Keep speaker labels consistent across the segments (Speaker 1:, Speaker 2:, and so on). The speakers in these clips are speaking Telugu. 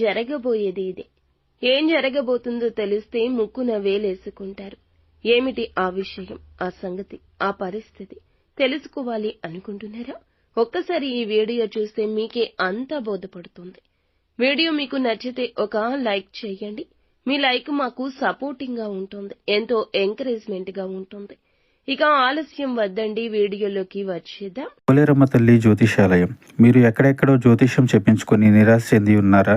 Speaker 1: జరగబోయేది ఇదే. ఏం జరగబోతుందో తెలిస్తే ముక్కున వేలేసుకుంటారు. ఏమిటి ఆ విషయం ఆ సంగతి ఆ పరిస్థితి? తెలుసుకోవాలి అనుకుంటున్నారా? ఒక్కసారి ఈ వీడియో చూస్తే మీకే అంతా బోధపడుతుంది. వీడియో మీకు నచ్చితే ఒక లైక్ చేయండి. మీ లైక్ మాకు సపోర్టింగ్గా ఉంటుంది ఎంతో ఎంకరేజ్మెంట్గా ఉంటుంది. ఇక ఆలస్యం వద్దండి వీడియోలోకి వచ్చేద్దాం.
Speaker 2: పోలేరమ్మ తల్లి జ్యోతిషాలయం. మీరు ఎక్కడెక్కడో జ్యోతిష్యం చెప్పించుకొని నిరాశ చెంది ఉన్నారా?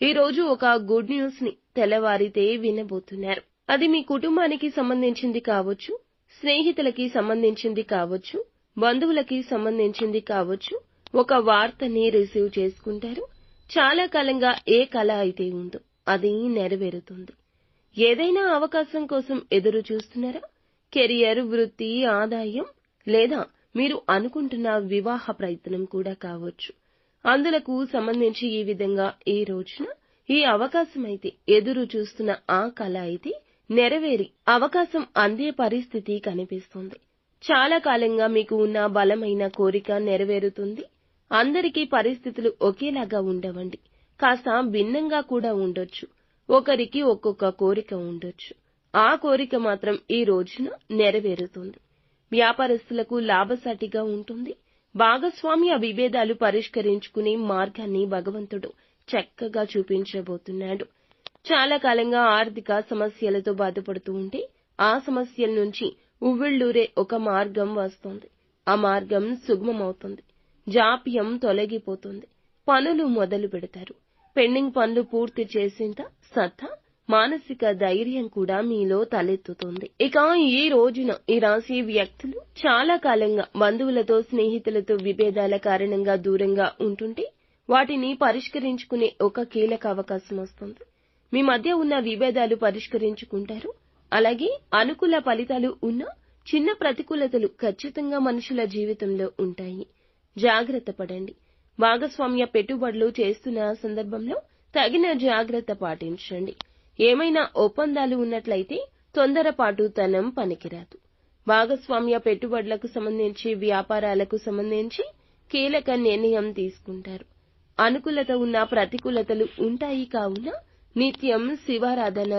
Speaker 1: ఈ రోజు ఒక గుడ్ న్యూస్ని తెల్లవారితే వినబోతున్నారు. అది మీ కుటుంబానికి సంబంధించింది కావచ్చు స్నేహితులకి సంబంధించింది కావచ్చు బంధువులకి సంబంధించింది కావచ్చు ఒక వార్తని రిసీవ్ చేసుకుంటారు. చాలా కాలంగా ఏ కళ అయితే ఉందో అది నెరవేరుతుంది. ఏదైనా అవకాశం కోసం ఎదురు చూస్తున్నారా? కెరియర్ వృత్తి ఆదాయం లేదా మీరు అనుకుంటున్న వివాహ ప్రయత్నం కూడా కావచ్చు. అందులకు సంబంధించి ఈ విధంగా ఈ రోజున ఈ అవకాశం అయితే ఎదురు చూస్తున్న ఆ కళ అయితే నెరవేరి అవకాశం అందే పరిస్థితి కనిపిస్తుంది. చాలా కాలంగా మీకు ఉన్న బలమైన కోరిక నెరవేరుతుంది. అందరికీ పరిస్థితులు ఒకేలాగా ఉండవండి. కాస్త భిన్నంగా కూడా ఉండొచ్చు. ఒకరికి ఒక్కొక్క కోరిక ఉండొచ్చు. ఆ కోరిక మాత్రం ఈ రోజున నెరవేరుతుంది. వ్యాపారస్తులకు లాభసాటిగా ఉంటుంది. భాగస్వామ్య విభేదాలు పరిష్కరించుకునే మార్గాన్ని భగవంతుడు చక్కగా చూపించబోతున్నాడు. చాలా కాలంగా ఆర్థిక సమస్యలతో బాధపడుతూ ఉంటే ఆ సమస్యల నుంచి ఉవ్విళ్ళూరే ఒక మార్గం వస్తుంది. ఆ మార్గం సుగమమవుతుంది. జాప్యం తొలగిపోతుంది. పనులు మొదలు పెడతారు పెండింగ్ పనులు పూర్తి చేసేంత సత్తా మానసిక ధైర్యం కూడా మీలో తలెత్తుతుంది. ఇక ఈ రోజున ఈ రాశి వ్యక్తులు చాలా కాలంగా బంధువులతో స్నేహితులతో విభేదాల కారణంగా దూరంగా ఉంటుంటే వాటిని పరిష్కరించుకునే ఒక కీలక అవకాశం వస్తుంది. మీ మధ్య ఉన్న విభేదాలు పరిష్కరించుకుంటారు. అలాగే అనుకూల ఫలితాలు ఉన్న చిన్న ప్రతికూలతలు ఖచ్చితంగా మనుషుల జీవితంలో ఉంటాయి. జాగ్రత్త పడండి. భాగస్వామ్య పెట్టుబడులు చేస్తున్న సందర్భంలో తగిన జాగ్రత్త పాటించండి. ఏమైనా ఒప్పందాలు ఉన్నట్లయితే తొందరపాటుతనం పనికిరాదు. భాగస్వామ్య పెట్టుబడులకు సంబంధించి వ్యాపారాలకు సంబంధించి కీలక నిర్ణయం తీసుకుంటారు. అనుకూలత ఉన్న ప్రతికూలతలు ఉంటాయి కావున నిత్యం శివారాధన